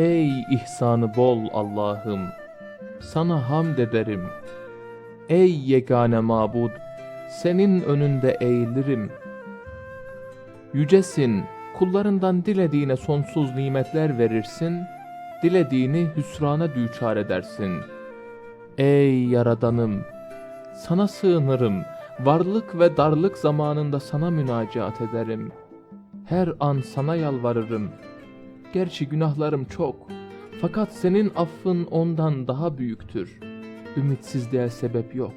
Ey ihsanı bol Allah'ım, sana hamd ederim. Ey yegane mabud, senin önünde eğilirim. Yücesin, kullarından dilediğine sonsuz nimetler verirsin, dilediğini hüsrana düçar edersin. Ey Yaradanım, sana sığınırım, varlık ve darlık zamanında sana münacaat ederim. Her an sana yalvarırım. Gerçi günahlarım çok, fakat senin affın ondan daha büyüktür. Ümitsizliğe sebep yok.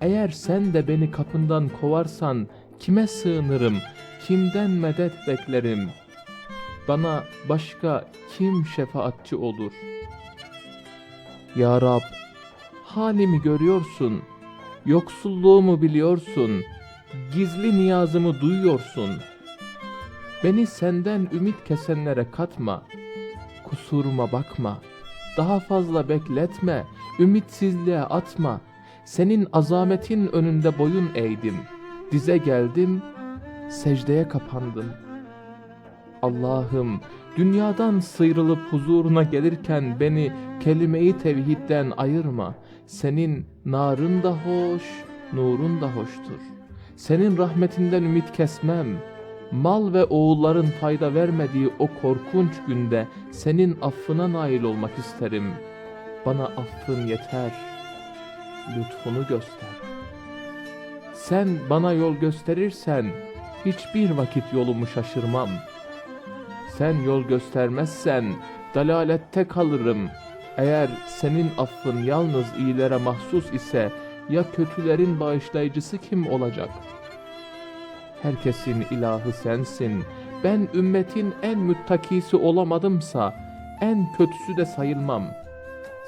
Eğer sen de beni kapından kovarsan kime sığınırım, kimden medet beklerim? Bana başka kim şefaatçi olur? Ya Rab, halimi görüyorsun, yoksulluğumu biliyorsun, gizli niyazımı duyuyorsun. Beni senden ümit kesenlere katma, kusuruma bakma, daha fazla bekletme, ümitsizliğe atma. Senin azametin önünde boyun eğdim, dize geldim, secdeye kapandım. Allah'ım, dünyadan sıyrılıp huzuruna gelirken beni kelime-i tevhidden ayırma. Senin narın da hoş, nurun da hoştur. Senin rahmetinden ümit kesmem. Mal ve oğulların fayda vermediği o korkunç günde senin affına nail olmak isterim. Bana affın yeter. Lütfunu göster. Sen bana yol gösterirsen hiçbir vakit yolumu şaşırmam. Sen yol göstermezsen dalalette kalırım. Eğer senin affın yalnız iyilere mahsus ise ya kötülerin bağışlayıcısı kim olacak? Herkesin ilahı sensin. Ben ümmetin en müttakisi olamadımsa en kötüsü de sayılmam.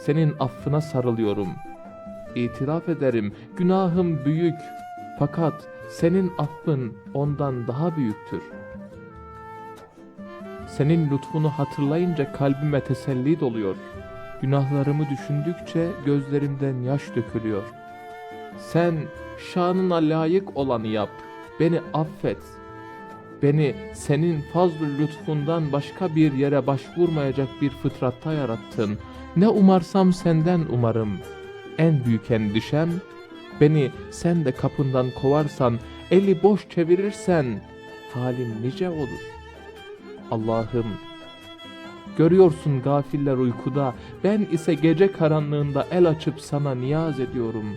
Senin affına sarılıyorum. İtiraf ederim günahım büyük fakat senin affın ondan daha büyüktür. Senin lütfunu hatırlayınca kalbime teselli doluyor. Günahlarımı düşündükçe gözlerimden yaş dökülüyor. Sen şanına layık olanı yap. Beni affet. Beni senin fazl lütfundan başka bir yere başvurmayacak bir fıtratta yarattın. Ne umarsam senden umarım. En büyük endişem beni sen de kapından kovarsan, eli boş çevirirsen halim nice olur. Allah'ım Görüyorsun gafiller uykuda, ben ise gece karanlığında el açıp sana niyaz ediyorum.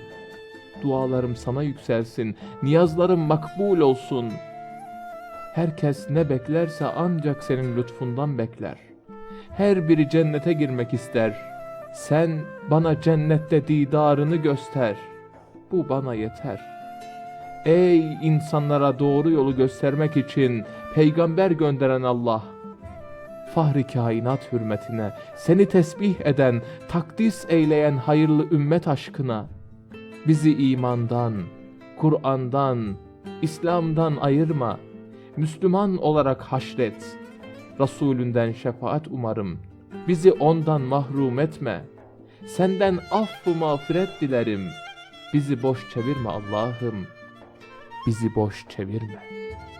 Dualarım sana yükselsin, niyazlarım makbul olsun. Herkes ne beklerse ancak senin lütfundan bekler. Her biri cennete girmek ister. Sen bana cennette didarını göster. Bu bana yeter. Ey insanlara doğru yolu göstermek için peygamber gönderen Allah! Fahri kainat hürmetine, seni tesbih eden, takdis eyleyen hayırlı ümmet aşkına, bizi imandan, Kur'an'dan, İslam'dan ayırma, Müslüman olarak haşret, Resulünden şefaat umarım, bizi ondan mahrum etme, senden affı mağfiret dilerim, bizi boş çevirme Allah'ım, bizi boş çevirme.''